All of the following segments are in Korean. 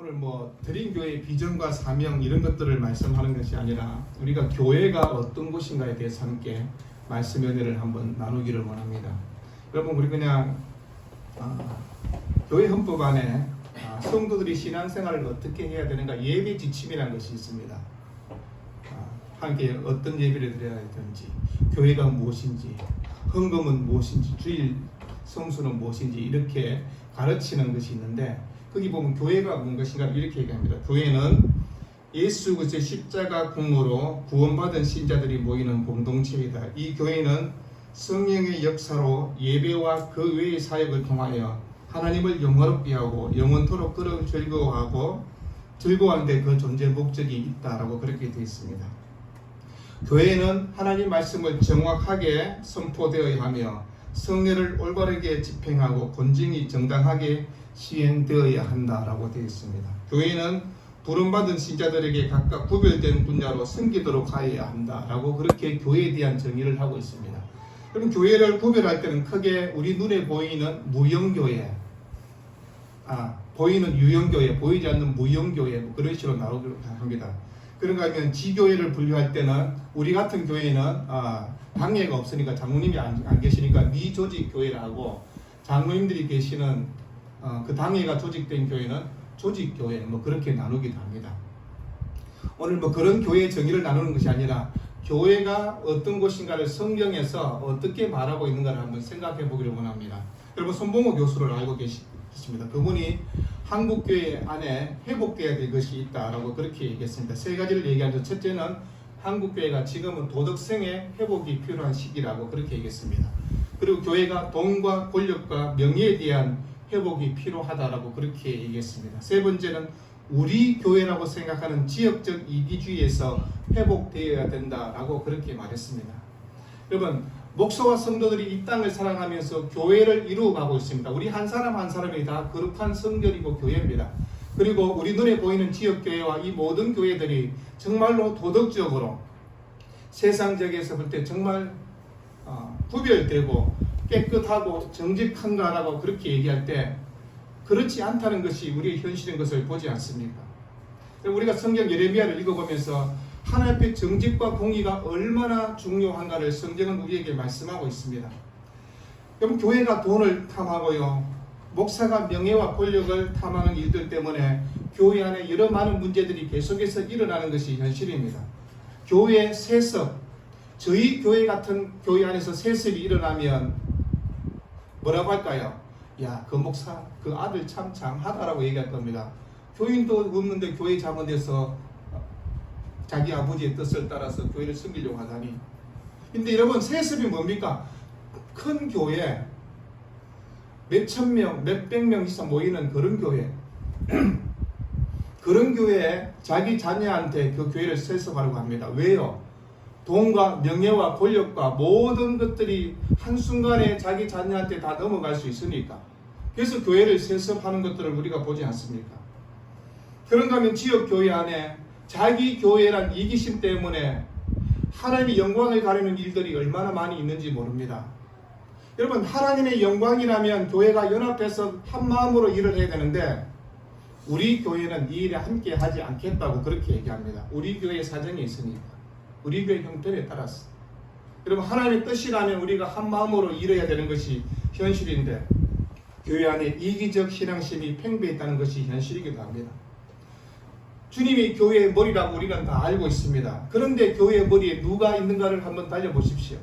오늘 뭐 드림 교회의 비전과 사명 이런 것들을 말씀하는 것이 아니라 우리가 교회가 어떤 곳인가에 대해서 함께 말씀 연회를 한번 나누기를 원합니다. 여러분 우리 그냥 아, 교회 헌법 안에 아, 성도들이 신앙생활을 어떻게 해야 되는가 예배 지침이라는 것이 있습니다. 아, 함께 어떤 예배를 드려야 되는지 교회가 무엇인지 헌금은 무엇인지 주일 성수는 무엇인지 이렇게 가르치는 것이 있는데 거기 보면 교회가 뭔 것인가 이렇게 얘기합니다. 교회는 예수 그리스도의 십자가 공로로 구원받은 신자들이 모이는 공동체이다. 이 교회는 성령의 역사로 예배와 그 외의 사역을 통하여 하나님을 영화롭게 하고 영원토록 그를 즐거워하고 즐거워하는데 그 존재 목적이 있다라고 그렇게 되어 있습니다. 교회는 하나님 말씀을 정확하게 선포되어야 하며 성례를 올바르게 집행하고 권징이 정당하게 시행되어야 한다라고 되어 있습니다. 교회는 부름받은 신자들에게 각각 구별된 분야로 섬기도록 하여야 한다라고 그렇게 교회에 대한 정의를 하고 있습니다. 그럼 교회를 구별할 때는 크게 우리 눈에 보이는 무형교회, 아 보이는 유형교회, 보이지 않는 무형교회 뭐 그런 식으로 나오기로 합니다. 그런가 하면 지교회를 분류할 때는 우리 같은 교회는 아, 당회가 없으니까 장로님이 안, 안 계시니까 미조직 교회라 하고 장로님들이 계시는 어, 그 당회가 조직된 교회는 조직 교회 뭐 그렇게 나누기도 합니다. 오늘 뭐 그런 교회의 정의를 나누는 것이 아니라 교회가 어떤 곳인가를 성경에서 어떻게 말하고 있는가를 한번 생각해 보기를 원합니다. 여러분 손봉호 교수를 알고 계십니다. 그분이 한국 교회 안에 회복돼야 될 것이 있다라고 그렇게 얘기했습니다. 세 가지를 얘기하죠. 첫째는 한국 교회가 지금은 도덕성의 회복이 필요한 시기라고 그렇게 얘기했습니다. 그리고 교회가 돈과 권력과 명예에 대한 회복이 필요하다라고 그렇게 얘기했습니다. 세 번째는 우리 교회라고 생각하는 지역적 이기주의에서 회복되어야 된다라고 그렇게 말했습니다. 여러분 목사와 성도들이 이 땅을 사랑하면서 교회를 이루어가고 있습니다. 우리 한 사람 한 사람이 다 거룩한 성결이고 교회입니다. 그리고 우리 눈에 보이는 지역 교회와 이 모든 교회들이 정말로 도덕적으로 세상적에서 볼 때 정말 어, 구별되고 깨끗하고 정직한가라고 그렇게 얘기할 때 그렇지 않다는 것이 우리의 현실인 것을 보지 않습니까? 우리가 성경 예레미야를 읽어보면서 하나님 앞에 정직과 공의가 얼마나 중요한가를 성경은 우리에게 말씀하고 있습니다. 여러분 교회가 돈을 탐하고요. 목사가 명예와 권력을 탐하는 일들 때문에 교회 안에 여러 많은 문제들이 계속해서 일어나는 것이 현실입니다. 교회 세습, 저희 교회 같은 교회 안에서 세습이 일어나면 뭐라고 할까요? 야, 그 목사, 그 아들 참 장하다라고 얘기할 겁니다. 교인도 없는데 교회 자문돼서 자기 아버지의 뜻을 따라서 교회를 섬기려고 하다니. 근데 여러분, 세습이 뭡니까? 큰 교회, 몇천 명, 몇백 명 이상 모이는 그런 교회. 그런 교회에 자기 자녀한테 그 교회를 세습하려고 합니다. 왜요? 돈과 명예와 권력과 모든 것들이 한순간에 자기 자녀한테 다 넘어갈 수 있으니까. 그래서 교회를 세습하는 것들을 우리가 보지 않습니까? 그런가 하면 지역 교회 안에 자기 교회란 이기심 때문에 하나님의 영광을 가리는 일들이 얼마나 많이 있는지 모릅니다. 여러분 하나님의 영광이라면 교회가 연합해서 한 마음으로 일을 해야 되는데 우리 교회는 이 일에 함께 하지 않겠다고 그렇게 얘기합니다. 우리 교회 사정이 있으니까. 우리 교회 형편에 따라서. 여러분 하나님의 뜻이라면 우리가 한 마음으로 일해야 되는 것이 현실인데 교회 안에 이기적 신앙심이 팽배했다는 것이 현실이기도 합니다. 주님이 교회의 머리라고 우리는 다 알고 있습니다. 그런데 교회의 머리에 누가 있는가를 한번 달려보십시오.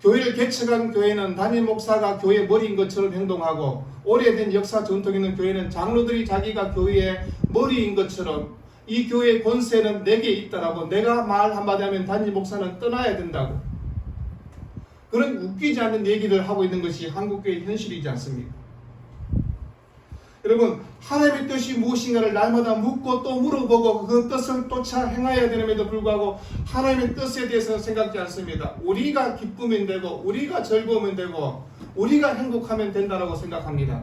교회를 개척한 교회는 담임 목사가 교회 머리인 것처럼 행동하고 오래된 역사 전통 있는 교회는 장로들이 자기가 교회의 머리인 것처럼 이 교회의 권세는 내게 있다라고 내가 말 한마디 하면 담임 목사는 떠나야 된다고 그런 웃기지 않는 얘기를 하고 있는 것이 한국교회의 현실이지 않습니까? 여러분 하나님의 뜻이 무엇인가를 날마다 묻고 또 물어보고 그 뜻을 쫓아 행하여야 되는데도 불구하고 하나님의 뜻에 대해서 생각지 않습니다. 우리가 기쁘면 되고 우리가 즐거우면 되고 우리가 행복하면 된다라고 생각합니다.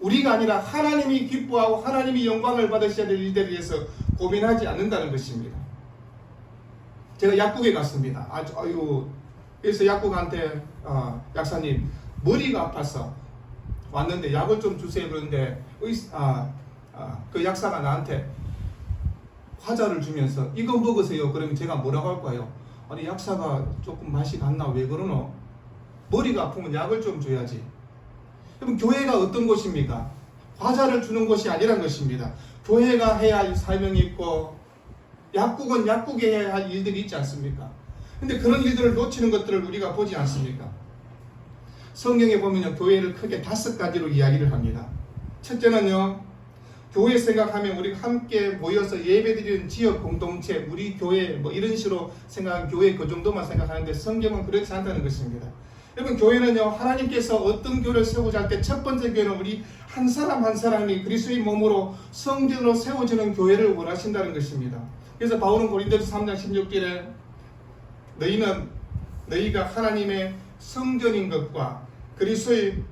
우리가 아니라 하나님이 기뻐하고 하나님이 영광을 받으셔야 될 일들에 대해서 고민하지 않는다는 것입니다. 제가 약국에 갔습니다. 아주 아유 그래서 약국한테 어, 약사님 머리가 아파서 왔는데 약을 좀 주세요 그러는데 의, 아, 아, 그 약사가 나한테 과자를 주면서 이거 먹으세요. 그러면 제가 뭐라고 할까요? 아니 약사가 조금 맛이 갔나 왜 그러노? 머리가 아프면 약을 좀 줘야지. 그럼 교회가 어떤 곳입니까? 과자를 주는 곳이 아니란 것입니다. 교회가 해야 할 사명이 있고 약국은 약국에 해야 할 일들이 있지 않습니까? 근데 그런 일들을 놓치는 것들을 우리가 보지 않습니까? 성경에 보면요, 교회를 크게 다섯 가지로 이야기를 합니다. 첫째는요, 교회 생각하면 우리가 함께 모여서 예배드리는 지역 공동체, 우리 교회 뭐 이런 식으로 생각하는 교회 그 정도만 생각하는데 성경은 그렇지 않다는 것입니다. 여러분 교회는요 하나님께서 어떤 교회를 세우자 할 때 첫 번째 교회는 우리 한 사람 한 사람이 그리스도의 몸으로 성전으로 세워지는 교회를 원하신다는 것입니다. 그래서 바울은 고린도서 3장 16절에 너희는 너희가 하나님의 성전인 것과 그리스도의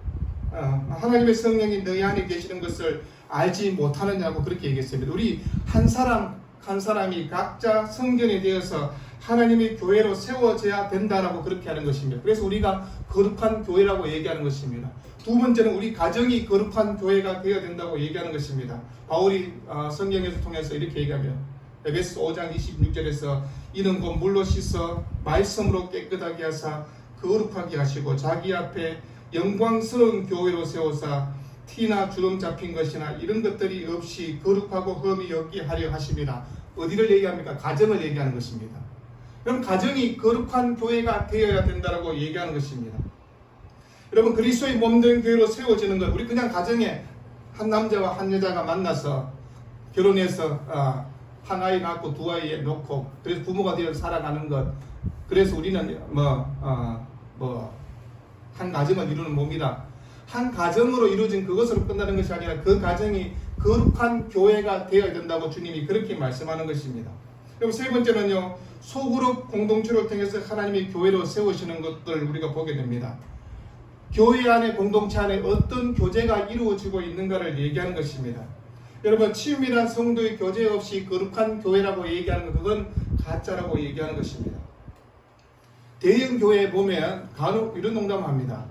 어, 하나님의 성령이 너희 안에 계시는 것을 알지 못하느냐고 그렇게 얘기했습니다. 우리 한 사람 한 사람이 각자 성전에 대해서 하나님의 교회로 세워져야 된다라고 그렇게 하는 것입니다. 그래서 우리가 거룩한 교회라고 얘기하는 것입니다. 두 번째는 우리 가정이 거룩한 교회가 되어야 된다고 얘기하는 것입니다. 바울이 어, 성경에서 통해서 이렇게 얘기하면 에베소 5장 26절에서 이는 곧 물로 씻어 말씀으로 깨끗하게 하사 거룩하게 하시고 자기 앞에 영광스러운 교회로 세우사 티나 주름 잡힌 것이나 이런 것들이 없이 거룩하고 흠이 없게 하려 하십니다. 어디를 얘기합니까? 가정을 얘기하는 것입니다. 그럼 가정이 거룩한 교회가 되어야 된다고 얘기하는 것입니다. 여러분 그리스도의 몸된 교회로 세워지는 것 우리 그냥 가정에 한 남자와 한 여자가 만나서 결혼해서 아, 한 아이 낳고 두 아이 놓고 그래서 부모가 되어 살아가는 것 그래서 우리는 뭐, 뭐뭐 한 가정을 이루는 몸이다 한 가정으로 이루어진 그것으로 끝나는 것이 아니라 그 가정이 거룩한 교회가 되어야 된다고 주님이 그렇게 말씀하는 것입니다. 그럼 세 번째는요 소그룹 공동체를 통해서 하나님이 교회로 세우시는 것들을 우리가 보게 됩니다. 교회 안에 공동체 안에 어떤 교제가 이루어지고 있는가를 얘기하는 것입니다. 여러분 치유이란 성도의 교제 없이 거룩한 교회라고 얘기하는 것 그건 가짜라고 얘기하는 것입니다. 대형 교회에 보면 간혹 이런 농담을 합니다.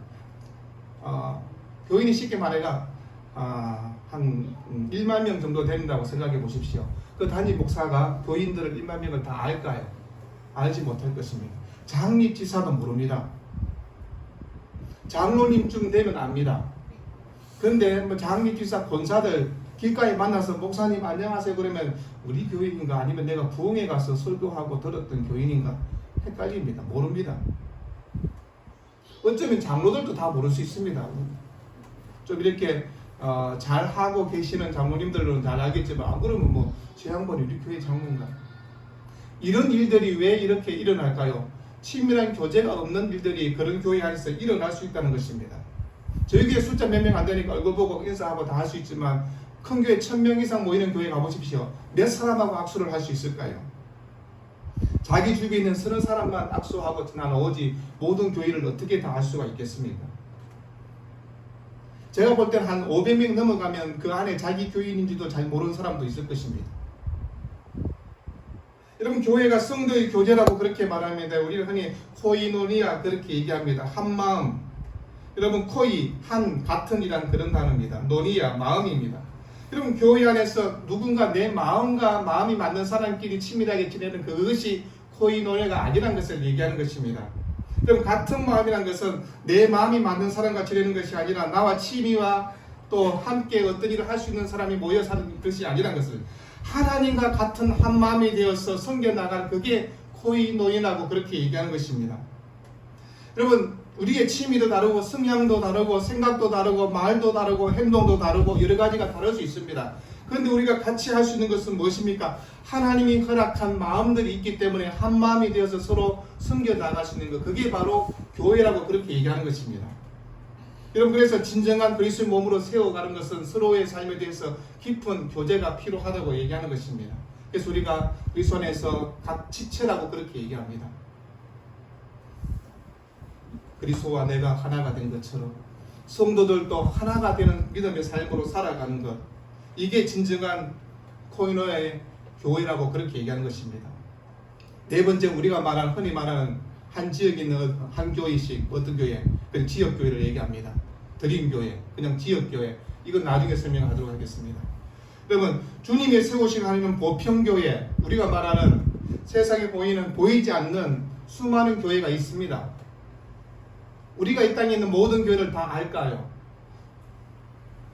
어, 교인이 쉽게 말해가 아, 한 1만 명 정도 된다고 생각해 보십시오. 그 단임 목사가 교인들을 1만 명을 다 알까요? 알지 못할 것입니다. 장립 지사도 모릅니다. 장로님쯤 되면 압니다. 근데 뭐 장립 지사 권사들 길가에 만나서 목사님 안녕하세요 그러면 우리 교인인가 아니면 내가 부흥회 가서 설교하고 들었던 교인인가 헷갈립니다. 모릅니다. 어쩌면 장로들도 다 모를 수 있습니다. 좀 이렇게 어, 잘 하고 계시는 장로님들은 잘 알겠지만 안 그러면 뭐 제 양반이 우리 교회 장로인가? 이런 일들이 왜 이렇게 일어날까요? 친밀한 교제가 없는 일들이 그런 교회 안에서 일어날 수 있다는 것입니다. 저희 교회 숫자 몇 명 안 되니까 얼굴 보고 인사하고 다 할 수 있지만 큰 교회 천 명 이상 모이는 교회 가보십시오. 몇 사람하고 악수를 할 수 있을까요? 자기 주변에 있는 서너 사람만 악수하고 나오지 모든 교회를 어떻게 다할 수가 있겠습니까? 제가 볼 때는 한 500명 넘어가면 그 안에 자기 교인인지도 잘 모르는 사람도 있을 것입니다. 여러분 교회가 성도의 교제라고 그렇게 말합니다. 우리는 흔히 코이노니아 그렇게 얘기합니다. 한 마음. 여러분 코이 한 같은이란 그런 단어입니다. 노니아 마음입니다. 여러분 교회 안에서 누군가 내 마음과 마음이 맞는 사람끼리 친밀하게 지내는 그것이 코이노니아가 아니란 것을 얘기하는 것입니다. 그럼 같은 마음이란 것은 내 마음이 맞는 사람과 지내는 것이 아니라 나와 취미와 또 함께 어떤 일을 할 수 있는 사람이 모여 사는 것이 아니란 것을 하나님과 같은 한 마음이 되어서 섬겨 나갈 그게 코이노인하고 그렇게 얘기하는 것입니다. 여러분 우리의 취미도 다르고 성향도 다르고 생각도 다르고 말도 다르고 행동도 다르고 여러 가지가 다를 수 있습니다. 그런데 우리가 같이 할 수 있는 것은 무엇입니까? 하나님이 허락한 마음들이 있기 때문에 한 마음이 되어서 서로 섬겨 나갈 수 있는 것 그게 바로 교회라고 그렇게 얘기하는 것입니다. 여러분 그래서 진정한 그리스도의 몸으로 세워가는 것은 서로의 삶에 대해서 깊은 교제가 필요하다고 얘기하는 것입니다. 그래서 우리가 그리스도 안에서 각 지체라고 그렇게 얘기합니다. 그리스도와 내가 하나가 된 것처럼 성도들도 하나가 되는 믿음의 삶으로 살아가는 것 이게 진정한 코이노의 교회라고 그렇게 얘기하는 것입니다. 네 번째 우리가 말하는 흔히 말하는 한 지역에 있는 한 교회씩 어떤 교회 그 지역 교회를 얘기합니다. 드림 교회 그냥 지역 교회 이건 나중에 설명하도록 하겠습니다. 여러분 주님이 세우신 하나님 보평교회 우리가 말하는 세상에 보이는 보이지 않는 수많은 교회가 있습니다. 우리가 이 땅에 있는 모든 교회를 다 알까요?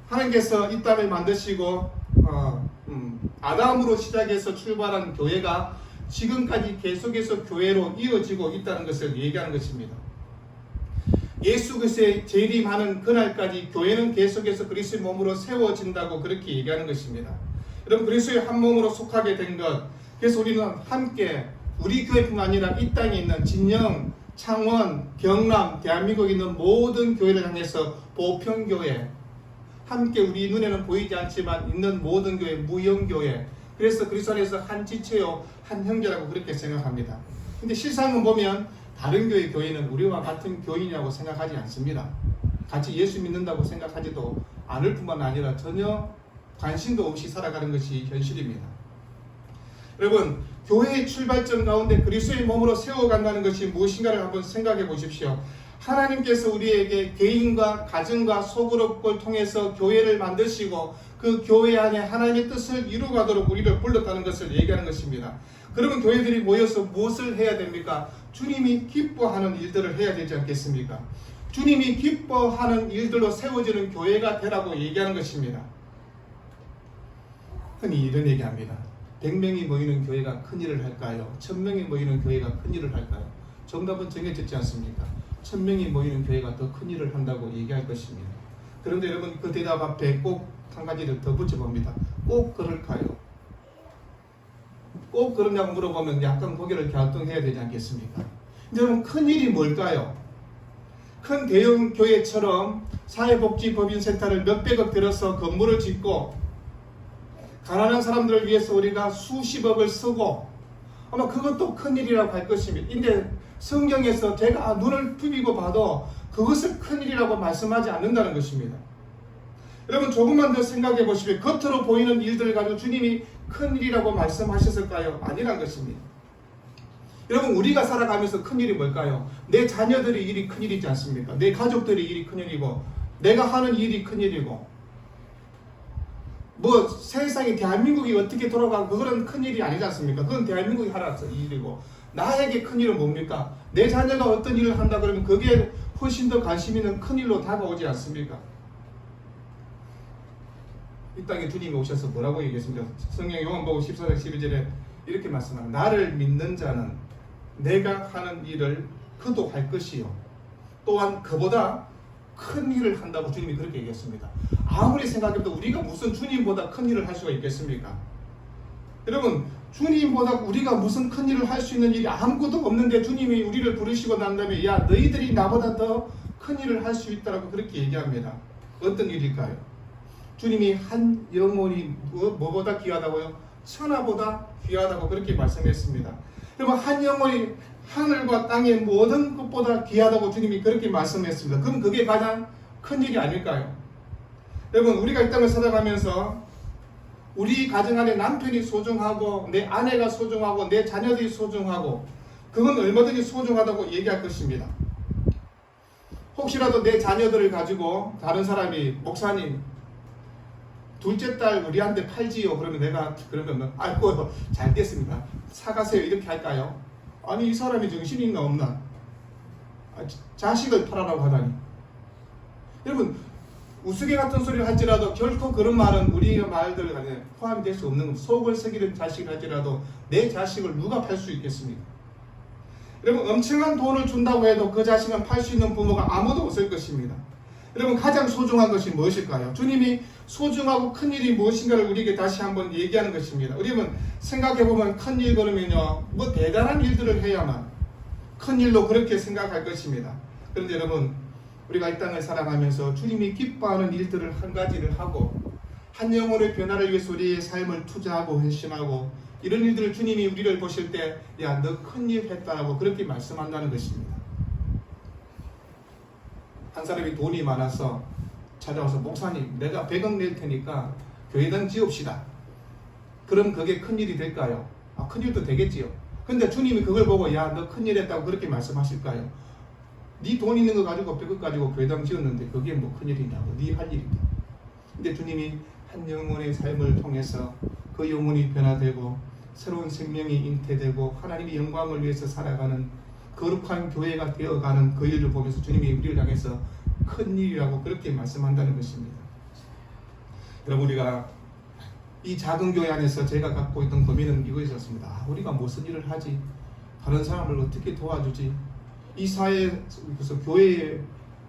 하나님께서 이 땅을 만드시고 어, 음, 아담으로 시작해서 출발한 교회가 지금까지 계속해서 교회로 이어지고 있다는 것을 얘기하는 것입니다. 예수 그리스도의 재림하는 그날까지 교회는 계속해서 그리스도의 몸으로 세워진다고 그렇게 얘기하는 것입니다. 여러분 그리스도의 한 몸으로 속하게 된 것. 그래서 우리는 함께 우리 교회뿐만 아니라 이 땅에 있는 진영, 창원, 경남, 대한민국에 있는 모든 교회를 향해서 보편교회 함께 우리 눈에는 보이지 않지만 있는 모든 교회 무형교회 그래서 그리스도 안에서 한 지체요 한 형제라고 그렇게 생각합니다. 근데 실상은 보면 다른 교회 교회는 우리와 같은 교인이라고 생각하지 않습니다. 같이 예수 믿는다고 생각하지도 않을 뿐만 아니라 전혀 관심도 없이 살아가는 것이 현실입니다. 여러분, 교회의 출발점 가운데 그리스도의 몸으로 세워간다는 것이 무엇인가를 한번 생각해 보십시오. 하나님께서 우리에게 개인과 가정과 소그룹을 통해서 교회를 만드시고 그 교회 안에 하나님의 뜻을 이루가도록 우리를 불렀다는 것을 얘기하는 것입니다. 그러면 교회들이 모여서 무엇을 해야 됩니까? 주님이 기뻐하는 일들을 해야 되지 않겠습니까? 주님이 기뻐하는 일들로 세워지는 교회가 되라고 얘기하는 것입니다. 흔히 이런 얘기합니다. 100명이 모이는 교회가 큰 일을 할까요? 1000명이 모이는 교회가 큰 일을 할까요? 정답은 정해졌지 않습니까? 1000명이 모이는 교회가 더 큰 일을 한다고 얘기할 것입니다. 그런데 여러분 그 대답 앞에 꼭 한 가지를 더 붙여봅니다. 꼭 그럴까요? 꼭 그러냐고 물어보면 약간 고개를 갸우뚱해야 되지 않겠습니까? 여러분 큰 일이 뭘까요? 큰 대형 교회처럼 사회복지법인센터를 몇백억 들여서 건물을 짓고 가난한 사람들을 위해서 우리가 수십억을 쓰고 아마 그것도 큰 일이라고 할 것입니다. 근데 성경에서 제가 눈을 부비고 봐도 그것을 큰 일이라고 말씀하지 않는다는 것입니다. 여러분 조금만 더 생각해 보시면 겉으로 보이는 일들을 가지고 주님이 큰 일이라고 말씀하셨을까요? 아니란 것입니다. 여러분 우리가 살아가면서 큰 일이 뭘까요? 내 자녀들의 일이 큰 일이지 않습니까? 내 가족들의 일이 큰 일이고 내가 하는 일이 큰 일이고 뭐 세상이 대한민국이 어떻게 돌아가고 그거는 큰 일이 아니지 않습니까? 그건 대한민국이 하라서 일이고 나에게 큰 일은 뭡니까? 내 자녀가 어떤 일을 한다 그러면 그게 훨씬 더 관심 있는 큰 일로 다가오지 않습니까? 이 땅에 주님이 오셔서 뭐라고 얘기했습니까? 성경 요한복음 14장 12절에 이렇게 말씀합니다. 나를 믿는 자는 내가 하는 일을 그도 할 것이요. 또한 그보다 큰 일을 한다고 주님이 그렇게 얘기했습니다. 아무리 생각해도 우리가 무슨 주님보다 큰 일을 할 수가 있겠습니까? 여러분 주님보다 우리가 무슨 큰 일을 할 수 있는 일이 아무것도 없는데 주님이 우리를 부르시고 난 다음에 야 너희들이 나보다 더 큰 일을 할 수 있다라고 그렇게 얘기합니다. 어떤 일일까요? 주님이 한 영혼이 뭐- 뭐보다 귀하다고요? 천하보다 귀하다고 그렇게 말씀했습니다. 여러분 한 영혼이 하늘과 땅의 모든 것보다 귀하다고 주님이 그렇게 말씀했습니다. 그럼 그게 가장 큰 일이 아닐까요? 여러분 우리가 이 땅을 살아가면서 우리 가정 안에 남편이 소중하고 내 아내가 소중하고 내 자녀들이 소중하고 그건 얼마든지 소중하다고 얘기할 것입니다. 혹시라도 내 자녀들을 가지고 다른 사람이 목사님 둘째 딸 우리한테 팔지요? 그러면 내가 그러면 아이고 잘 됐습니다. 사가세요. 이렇게 할까요? 아니 이 사람이 정신이 있나 없나? 아, 자식을 팔아라고 하다니. 여러분 우스개 같은 소리를 할지라도 결코 그런 말은 우리의 말들 안에 포함이 될 수 없는 겁니다. 속을 새기는 자식을 할지라도 내 자식을 누가 팔 수 있겠습니까? 여러분 엄청난 돈을 준다고 해도 그 자식은 팔 수 있는 부모가 아무도 없을 것입니다. 여러분 가장 소중한 것이 무엇일까요? 주님이 소중하고 큰 일이 무엇인가를 우리에게 다시 한번 얘기하는 것입니다. 우리는 생각해 보면 큰 일 그러면요, 뭐 대단한 일들을 해야만 큰 일로 그렇게 생각할 것입니다. 그런데 여러분 우리가 이 땅을 살아가면서 주님이 기뻐하는 일들을 한 가지를 하고 한 영혼의 변화를 위해서 우리의 삶을 투자하고 헌신하고 이런 일들을 주님이 우리를 보실 때 야 너 큰 일 했다라고 그렇게 말씀한다는 것입니다. 한 사람이 돈이 많아서 찾아와서 목사님 내가 100억 낼 테니까 교회당 지읍시다. 그럼 그게 큰 일이 될까요? 아, 큰 일도 되겠지요. 근데 주님이 그걸 보고 야 너 큰일 했다고 그렇게 말씀하실까요? 네 돈 있는 거 가지고 100억 가지고 교회당 지었는데 그게 뭐 큰 일이냐고 네 할 일이다. 근데 주님이 한 영혼의 삶을 통해서 그 영혼이 변화되고 새로운 생명이 잉태되고 하나님의 영광을 위해서 살아가는 거룩한 교회가 되어가는 그 일을 보면서 주님이 우리를 향해서 큰 일이라고 그렇게 말씀한다는 것입니다. 여러분 우리가 이 작은 교회 안에서 제가 갖고 있던 고민은 이거였습니다. 아, 우리가 무슨 일을 하지? 다른 사람을 어떻게 도와주지? 이 사회에서 교회의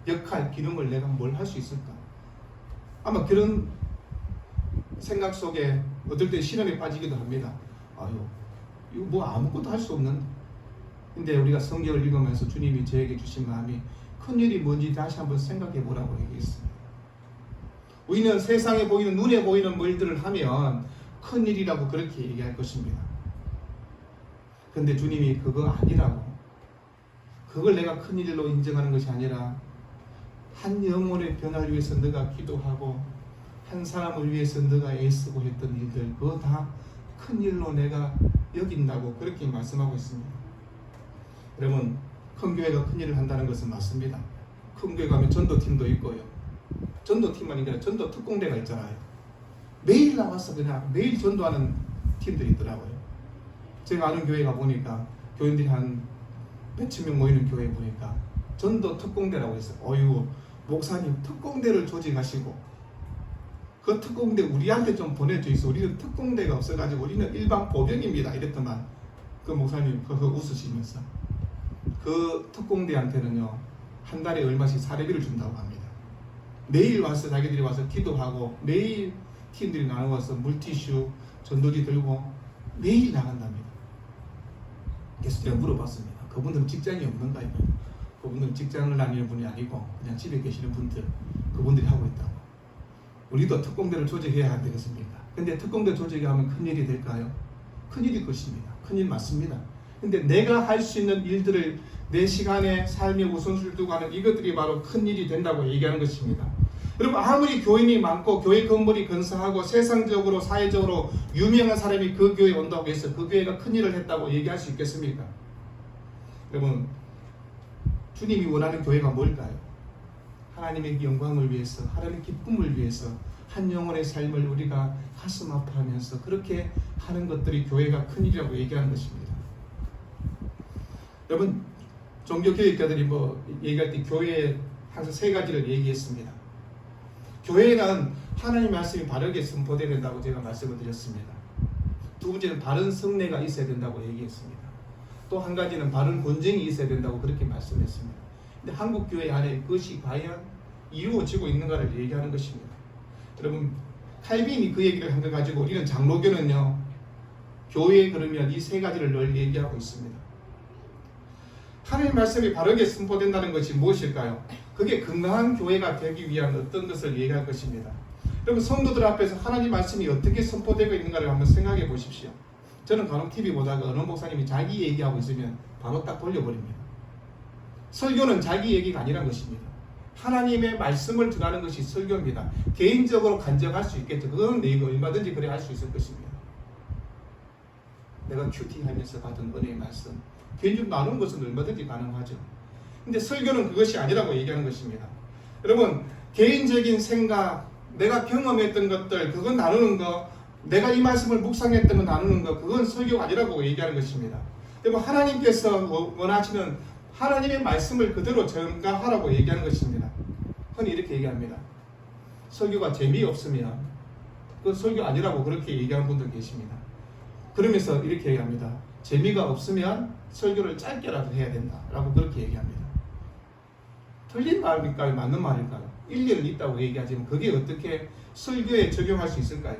역할, 기능을 내가 뭘 할 수 있을까? 아마 그런 생각 속에 어떨 때 실험에 빠지기도 합니다. 아유, 이거 뭐 아무것도 할 수 없는. 근데 우리가 성경을 읽으면서 주님이 저에게 주신 마음이 큰 일이 뭔지 다시 한번 생각해 보라고 얘기했습니다. 우리는 세상에 보이는 눈에 보이는 일들을 하면 큰 일이라고 그렇게 얘기할 것입니다. 근데 주님이 그거 아니라고. 그걸 내가 큰 일로 인정하는 것이 아니라 한 영혼의 변화를 위해서 너가 기도하고 한 사람을 위해서 너가 애쓰고 했던 일들 그거 다 큰 일로 내가 여긴다고 그렇게 말씀하고 있습니다. 여러분 큰 교회가 큰 일을 한다는 것은 맞습니다. 큰 교회 가면 전도팀도 있고요. 전도팀만 아니라 전도 특공대가 있잖아요. 매일 나와서 그냥 매일 전도하는 팀들이 있더라고요. 제가 아는 교회가 보니까 교인들이 한 몇천 명 모이는 교회 보니까 전도 특공대라고 있어요. 어유 목사님 특공대를 조직하시고 그 특공대 우리한테 좀 있어. 우리는 특공대가 없어가지고 우리는 일반 보병입니다. 이랬더만 그 목사님 그거 웃으시면서 그 특공대한테는요 한 달에 얼마씩 사례비를 준다고 합니다. 매일 와서 자기들이 와서 기도하고 매일 팀들이 나눠와서 물티슈 전도지 들고 매일 나간답니다. 그래서 제가 물어봤습니다. 그분들은 직장이 없는가요? 그분들은 직장을 다니는 분이 아니고 그냥 집에 계시는 분들 그분들이 하고 있다고. 우리도 특공대를 조직해야 안 되겠습니까? 근데 특공대 조직하면 큰일이 될까요? 큰일일 것입니다. 큰일 맞습니다. 근데 내가 할 수 있는 일들을 내 시간에 삶의 우선순위를 두고 하는 이것들이 바로 큰일이 된다고 얘기하는 것입니다. 여러분 아무리 교인이 많고 교회 건물이 근사하고 세상적으로 사회적으로 유명한 사람이 그 교회에 온다고 해서 그 교회가 큰일을 했다고 얘기할 수 있겠습니까? 여러분 주님이 원하는 교회가 뭘까요? 하나님의 영광을 위해서 하나님의 기쁨을 위해서 한 영혼의 삶을 우리가 가슴 아파하면서 그렇게 하는 것들이 교회가 큰일이라고 얘기하는 것입니다. 여러분 종교 교육자들이 뭐 얘기할 때 교회에 항상 세 가지를 얘기했습니다. 교회는 하나님 말씀이 바르게 선포되야 된다고 제가 말씀을 드렸습니다. 두 번째는 바른 성례가 있어야 된다고 얘기했습니다. 또 한 가지는 바른 본정이 있어야 된다고 그렇게 말씀했습니다. 근데 한국 교회 안에 그것이 과연 이루어지고 있는가를 얘기하는 것입니다. 여러분 칼빈이 그 얘기를 한 거 가지고 우리는 장로교는요 교회에 그러면 이 세 가지를 늘 얘기하고 있습니다. 하나님 말씀이 바르게 선포된다는 것이 무엇일까요? 그게 건강한 교회가 되기 위한 어떤 것을 얘기할 것입니다. 여러분 성도들 앞에서 하나님 말씀이 어떻게 선포되고 있는가를 한번 생각해 보십시오. 저는 간혹 TV 보다가 어느 목사님이 자기 얘기하고 있으면 바로 딱 돌려버립니다. 설교는 자기 얘기가 아니란 것입니다. 하나님의 말씀을 전하는 것이 설교입니다. 개인적으로 간접할 수 있겠죠. 그건 내가 얼마든지 그래 할 수 있을 것입니다. 내가 큐티 하면서 받은 은혜의 말씀. 개인적으로 나누는 것은 얼마든지 가능하죠. 근데 설교는 그것이 아니라고 얘기하는 것입니다. 여러분, 개인적인 생각, 내가 경험했던 것들, 그건 나누는 거, 내가 이 말씀을 묵상했던 거 나누는 거, 그건 설교가 아니라고 얘기하는 것입니다. 여러분, 하나님께서 원하시는 하나님의 말씀을 그대로 전가하라고 얘기하는 것입니다. 흔히 이렇게 얘기합니다. 설교가 재미없으면 그 설교 아니라고 그렇게 얘기하는 분들 계십니다. 그러면서 이렇게 얘기합니다. 재미가 없으면 설교를 짧게라도 해야 된다라고 그렇게 얘기합니다. 틀린 말일까요? 맞는 말일까요? 일리는 있다고 얘기하지만 그게 어떻게 설교에 적용할 수 있을까요?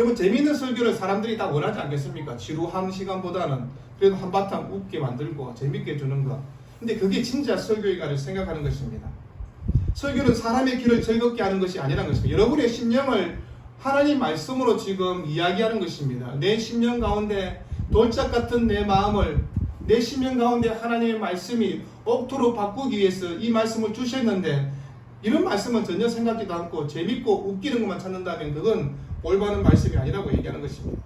여러분 재미있는 설교를 사람들이 다 원하지 않겠습니까? 지루한 시간보다는 그래도 한바탕 웃게 만들고 재밌게 주는 것. 근데 그게 진짜 설교인가를 생각하는 것입니다. 설교는 사람의 길을 즐겁게 하는 것이 아니라는 것입니다. 여러분의 심령을 하나님 말씀으로 지금 이야기하는 것입니다. 내 심령 가운데 돌짝 같은 내 마음을 내 심령 가운데 하나님의 말씀이 옥토로 바꾸기 위해서 이 말씀을 주셨는데 이런 말씀은 전혀 생각지도 않고 재밌고 웃기는 것만 찾는다면 그건 올바른 말씀이 아니라고 얘기하는 것입니다.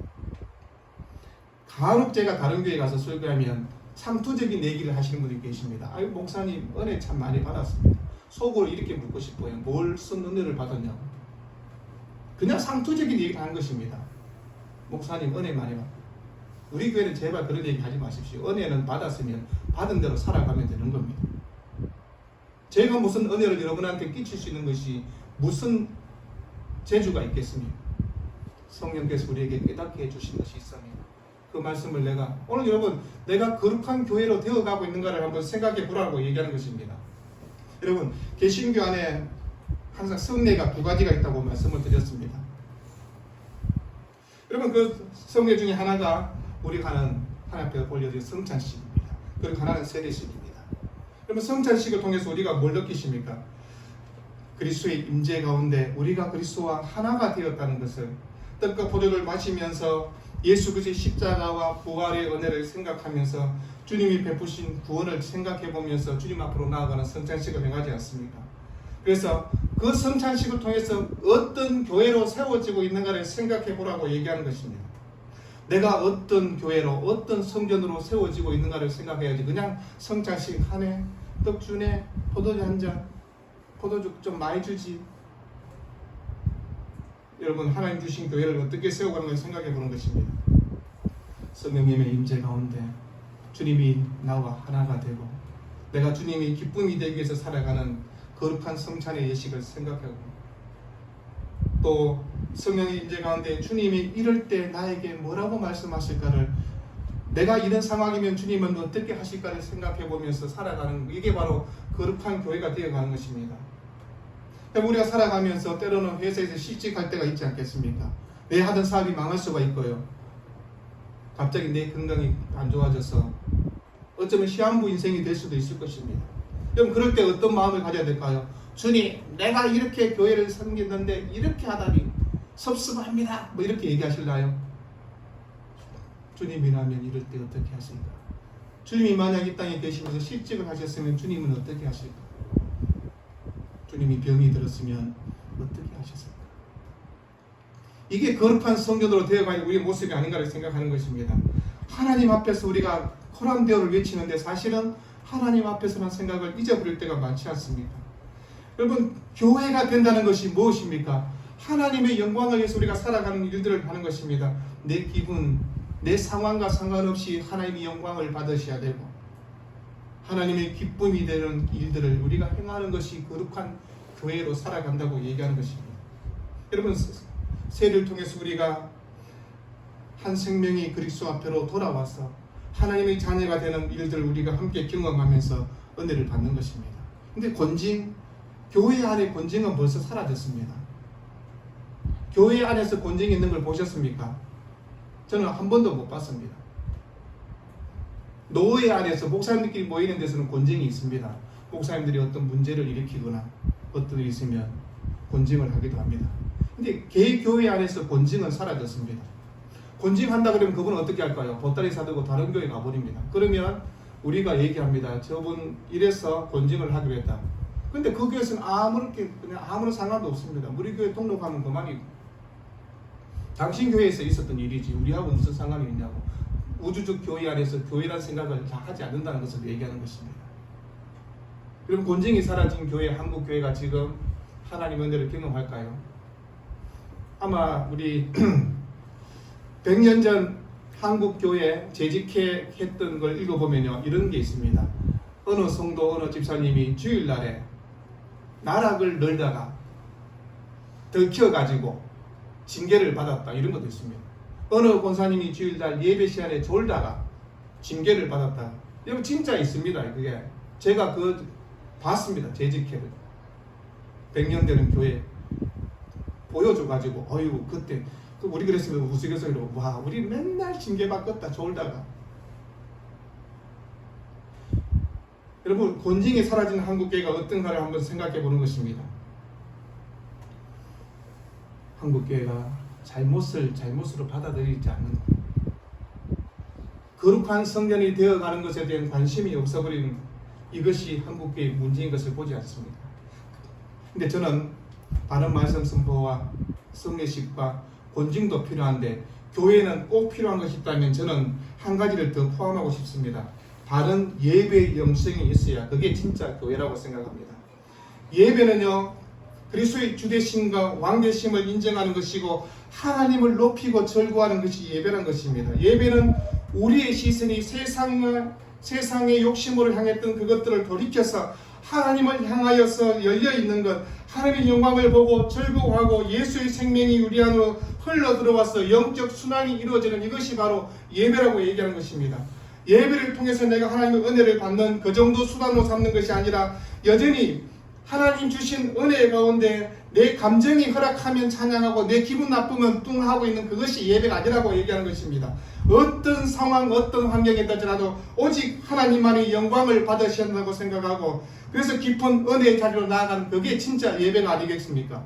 간혹 제가 다른 교회 가서 설교하면 참투적인 얘기를 하시는 분이 계십니다. 아유 목사님 은혜 참 많이 받았습니다. 속으로 이렇게 묻고 싶어요. 뭘 쓴 은혜를 받았냐고. 그냥 상투적인 얘기를 하는 것입니다. 목사님 은혜 많이 받. 우리 교회는 제발 그런 얘기 하지 마십시오. 은혜는 받았으면 받은 대로 살아가면 되는 겁니다. 제가 무슨 은혜를 여러분한테 끼칠 수 있는 것이 무슨 재주가 있겠습니까? 성령께서 우리에게 깨닫게 해주신 것이 있습니다. 그 말씀을 내가 오늘 여러분 내가 거룩한 교회로 되어가고 있는가를 한번 생각해 보라고 얘기하는 것입니다. 여러분 개신교 안에 항상 성례가 두 가지가 있다고 말씀을 드렸습니다. 여러분 그 성례 중에 하나가 우리가 하는 하나님 앞에 올려진 성찬식입니다. 그리고 하나는 세례식입니다. 그러면 성찬식을 통해서 우리가 뭘 느끼십니까? 그리스도의 임재 가운데 우리가 그리스도와 하나가 되었다는 것을 떡과 포도를 마시면서 예수 그리스도의 십자가와 부활의 은혜를 생각하면서 주님이 베푸신 구원을 생각해 보면서 주님 앞으로 나아가는 성찬식을 행하지 않습니까? 그래서 그 성찬식을 통해서 어떤 교회로 세워지고 있는가를 생각해 보라고 얘기하는 것입니다. 내가 어떤 교회로 어떤 성전으로 세워지고 있는가를 생각해야지 그냥 성찬식 하네 떡 주네 포도주 한잔 포도주 좀 많이 주지 여러분 하나님 주신 교회를 어떻게 세워가는 걸 생각해 보는 것입니다 성령님의 임재 가운데 주님이 나와 하나가 되고 내가 주님이 기쁨이 되기 위해서 살아가는 거룩한 성찬의 예식을 생각하고 또 성령의 임재 가운데 주님이 이럴 때 나에게 뭐라고 말씀하실까를 내가 이런 상황이면 주님은 어떻게 하실까를 생각해 보면서 살아가는 이게 바로 거룩한 교회가 되어가는 것입니다. 우리가 살아가면서 때로는 회사에서 실직할 때가 있지 않겠습니까? 내 하던 사업이 망할 수가 있고요. 갑자기 내 건강이 안 좋아져서 어쩌면 시한부 인생이 될 수도 있을 것입니다. 그럼 그럴 때 어떤 마음을 가져야 될까요? 주님, 내가 이렇게 교회를 섬기는데 이렇게 하다니 섭섭합니다. 뭐 이렇게 얘기하실까요? 주님이라면 이럴 때 어떻게 하실까? 주님이 만약 이 땅에 계시면서 실직을 하셨으면 주님은 어떻게 하실까? 주님이 병이 들었으면 어떻게 하셨을까? 이게 거룩한 성전으로 되어가는 우리의 모습이 아닌가를 생각하는 것입니다. 하나님 앞에서 우리가 코란데오를 외치는데 사실은 하나님 앞에서만 생각을 잊어버릴 때가 많지 않습니까? 여러분 교회가 된다는 것이 무엇입니까? 하나님의 영광을 위해서 우리가 살아가는 일들을 하는 것입니다. 내 기분, 내 상황과 상관없이 하나님의 영광을 받으셔야 되고 하나님의 기쁨이 되는 일들을 우리가 행하는 것이 거룩한 교회로 살아간다고 얘기하는 것입니다. 여러분 세를 통해서 우리가 한 생명이 그리스도 앞으로 돌아와서 하나님의 자녀가 되는 일들을 우리가 함께 경험하면서 은혜를 받는 것입니다. 근데 권징 교회 안에 권징은 벌써 사라졌습니다. 교회 안에서 권징이 있는 걸 보셨습니까? 저는 한 번도 못 봤습니다. 노회 안에서 목사님들끼리 모이는 데서는 권징이 있습니다. 목사님들이 어떤 문제를 일으키거나 어떤 일이 있으면 권징을 하기도 합니다. 근데 개교회 안에서 권징은 사라졌습니다. 권징한다 그러면 그분은 어떻게 할까요? 보따리 사들고 다른 교회 가버립니다. 그러면 우리가 얘기합니다. 저분 이래서 권징을 하기로 했다. 근데 그 교회에서는 아무런 아무런 상관도 없습니다. 우리 교회 등록하면 그만이고 당신 교회에서 있었던 일이지 우리하고 무슨 상관이 있냐고 우주적 교회 안에서 교회란 생각을 다 하지 않는다는 것을 얘기하는 것입니다. 그럼 권징이 사라진 교회 한국 교회가 지금 하나님 은혜를 경험할까요? 아마 우리 100년 전 한국 교회 재직회 했던 걸 읽어보면요 이런 게 있습니다. 어느 성도 어느 집사님이 주일날에 나락을 널다가 들켜가지고 징계를 받았다 이런 것도 있습니다. 어느 권사님이 주일날 예배 시간에 졸다가 징계를 받았다. 여러분 진짜 있습니다. 그게 제가 그 봤습니다. 재직회를 100년 되는 교회 보여줘가지고 어이구 그때 그 우리 그랬으면 우스갯소리로 와 우리 맨날 징계 받겠다 졸다가 여러분 곤징이 사라진 한국교회가 어떤가를 한번 생각해 보는 것입니다. 한국교회가 잘못을 잘못으로 받아들이지 않는 것. 거룩한 성전이 되어가는 것에 대한 관심이 없어버리는 이것이 한국교회의 문제인 것을 보지 않습니다. 근데 저는 바른 말씀 선포와 성례식과 권징도 필요한데 교회는 꼭 필요한 것이 있다면 저는 한 가지를 더 포함하고 싶습니다. 바른 예배 영성이 있어야 그게 진짜 교회라고 생각합니다. 예배는요 그리스도의 주대심과 왕 대심을 인정하는 것이고 하나님을 높이고 절구하는 것이 예배란 것입니다. 예배는 우리의 시선이 세상과 세상의 욕심으로 향했던 그것들을 돌이켜서 하나님을 향하여서 열려 있는 것, 하나님의 영광을 보고 절구하고 예수의 생명이 우리 안으로 흘러 들어와서 영적 순환이 이루어지는 이것이 바로 예배라고 얘기하는 것입니다. 예배를 통해서 내가 하나님의 은혜를 받는 그 정도 수단으로 삼는 것이 아니라 여전히 하나님 주신 은혜 가운데 내 감정이 허락하면 찬양하고 내 기분 나쁘면 뚱 하고 있는 그것이 예배가 아니라고 얘기하는 것입니다. 어떤 상황, 어떤 환경에 따지라도 오직 하나님만의 영광을 받으셔야 한다고 생각하고 그래서 깊은 은혜의 자리로 나아가는 그게 진짜 예배가 아니겠습니까?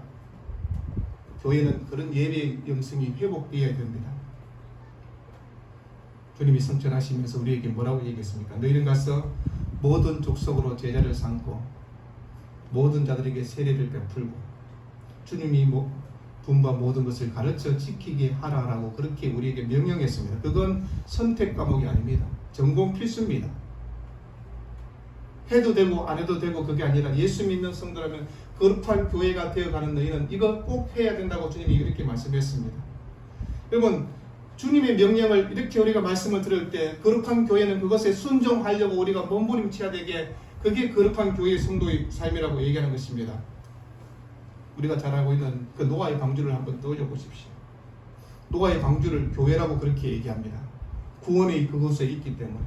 교회는 그런 예배의 영성이 회복되어야 됩니다. 주님이 성천하시면서 우리에게 뭐라고 얘기했습니까? 너희는 가서 모든 족속으로 제자를 삼고 모든 자들에게 세례를 베풀고 주님이 뭐 분바 모든 것을 가르쳐 지키게 하라라고 그렇게 우리에게 명령했습니다. 그건 선택 과목이 아닙니다. 전공 필수입니다. 해도 되고 안 해도 되고 그게 아니라 예수 믿는 성도라면 거룩한 교회가 되어가는 너희는 이거 꼭 해야 된다고 주님이 이렇게 말씀했습니다. 여러분 주님의 명령을 이렇게 우리가 말씀을 들을 때 거룩한 교회는 그것에 순종하려고 우리가 몸부림쳐야 되게 그게 거룩한 교회의 성도의 삶이라고 얘기하는 것입니다. 우리가 잘 알고 있는 그 노아의 방주를 한번 떠올려 보십시오. 노아의 방주를 교회라고 그렇게 얘기합니다. 구원이 그곳에 있기 때문에.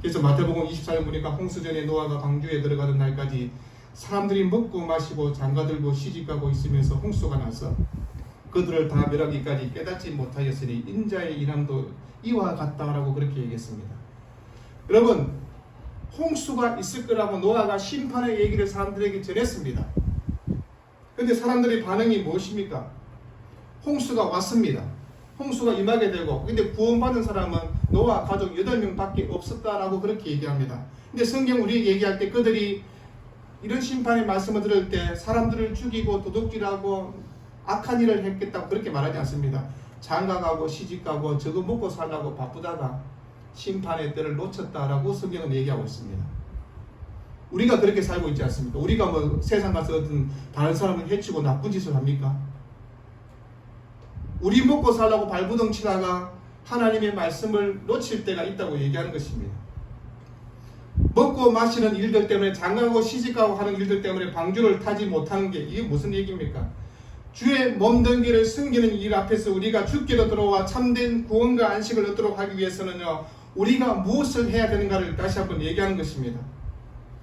그래서 마태복음 24장 보니까 홍수전에 노아가 방주에 들어가는 날까지 사람들이 먹고 마시고 장가들고 시집가고 있으면서 홍수가 나서 그들을 다 멸하기까지 깨닫지 못하였으니 인자의 인함도 이와 같다라고 그렇게 얘기했습니다. 여러분 홍수가 있을 거라고 노아가 심판의 얘기를 사람들에게 전했습니다. 근데 사람들의 반응이 무엇입니까? 홍수가 왔습니다. 홍수가 임하게 되고 근데 구원받은 사람은 노아 가족 8명 밖에 없었다라고 그렇게 얘기합니다. 근데 성경 우리 얘기할 때 그들이 이런 심판의 말씀을 들을 때 사람들을 죽이고 도둑질하고 악한 일을 했겠다고 그렇게 말하지 않습니다. 장가가고 시집가고 저거 먹고 살라고 바쁘다가 심판의 때를 놓쳤다라고 성경은 얘기하고 있습니다. 우리가 그렇게 살고 있지 않습니까? 우리가 뭐 세상 가서 어떤 다른 사람을 해치고 나쁜 짓을 합니까? 우리 먹고 살라고 발부둥 치다가 하나님의 말씀을 놓칠 때가 있다고 얘기하는 것입니다. 먹고 마시는 일들 때문에 장가고 시집가고 하는 일들 때문에 방주를 타지 못하는 게 이게 무슨 얘기입니까? 주의 몸덩이를 숨기는 일 앞에서 우리가 죽기로 들어와 참된 구원과 안식을 얻도록 하기 위해서는요 우리가 무엇을 해야 되는가를 다시 한번 얘기하는 것입니다.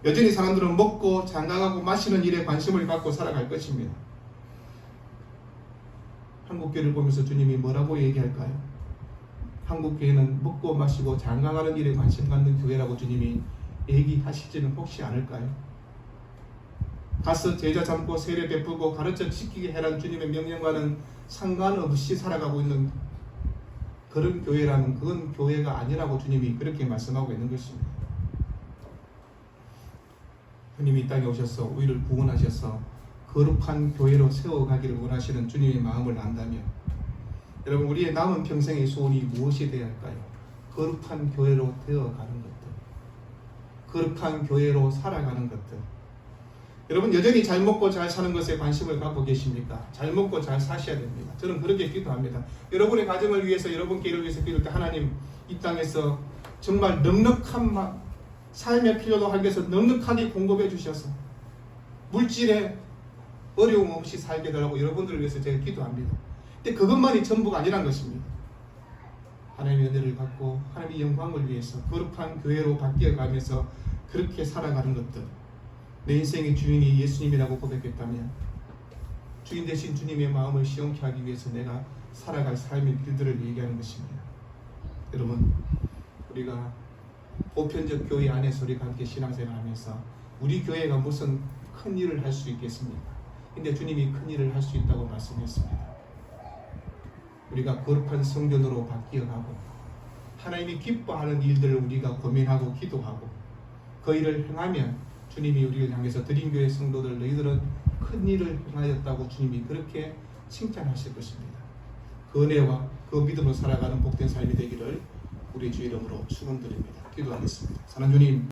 여전히 사람들은 먹고 장가가고 마시는 일에 관심을 갖고 살아갈 것입니다. 한국교회를 보면서 주님이 뭐라고 얘기할까요? 한국교회는 먹고 마시고 장가가는 일에 관심 갖는 교회라고 주님이 얘기하시지는 혹시 않을까요? 가서 제자 잡고 세례 베푸고 가르쳐 지키게 해라는 주님의 명령과는 상관없이 살아가고 있는 그런 교회라면 그건 교회가 아니라고 주님이 그렇게 말씀하고 있는 것입니다. 주님이 이 땅에 오셔서 우리를 구원하셔서 거룩한 교회로 세워가기를 원하시는 주님의 마음을 안다면 여러분 우리의 남은 평생의 소원이 무엇이 되어야 할까요? 거룩한 교회로 되어가는 것들 거룩한 교회로 살아가는 것들 여러분 여전히 잘 먹고 잘 사는 것에 관심을 갖고 계십니까? 잘 먹고 잘 사셔야 됩니다. 저는 그렇게 기도합니다. 여러분의 가정을 위해서 여러분 교회를 위해서 기도할 때 하나님 이 땅에서 정말 넉넉한 마- 삶의 필요도 하기 위해서 넉넉하게 공급해 주셔서 물질에 어려움 없이 살게 되라고 여러분들을 위해서 제가 기도합니다. 근데 그것만이 전부가 아니란 것입니다. 하나님의 은혜를 받고 하나님의 영광을 위해서 거룩한 교회로 바뀌어가면서 그렇게 살아가는 것들 내 인생의 주인이 예수님이라고 고백했다면 주인 되신 주님의 마음을 시원케 하기 위해서 내가 살아갈 삶의 길들을 얘기하는 것입니다. 여러분 우리가 보편적 교회 안에서 우리가 함께 신앙생활하면서 우리 교회가 무슨 큰 일을 할 수 있겠습니까? 근데 주님이 큰 일을 할 수 있다고 말씀했습니다. 우리가 거룩한 성전으로 바뀌어가고 하나님이 기뻐하는 일들을 우리가 고민하고 기도하고 그 일을 행하면 주님이 우리를 향해서 드린 교회 성도들 너희들은 큰 일을 행하였다고 주님이 그렇게 칭찬하실 것입니다. 그 은혜와 그 믿음으로 살아가는 복된 삶이 되기를 우리 주 이름으로 축원드립니다. 기도하겠습니다. 사랑 주님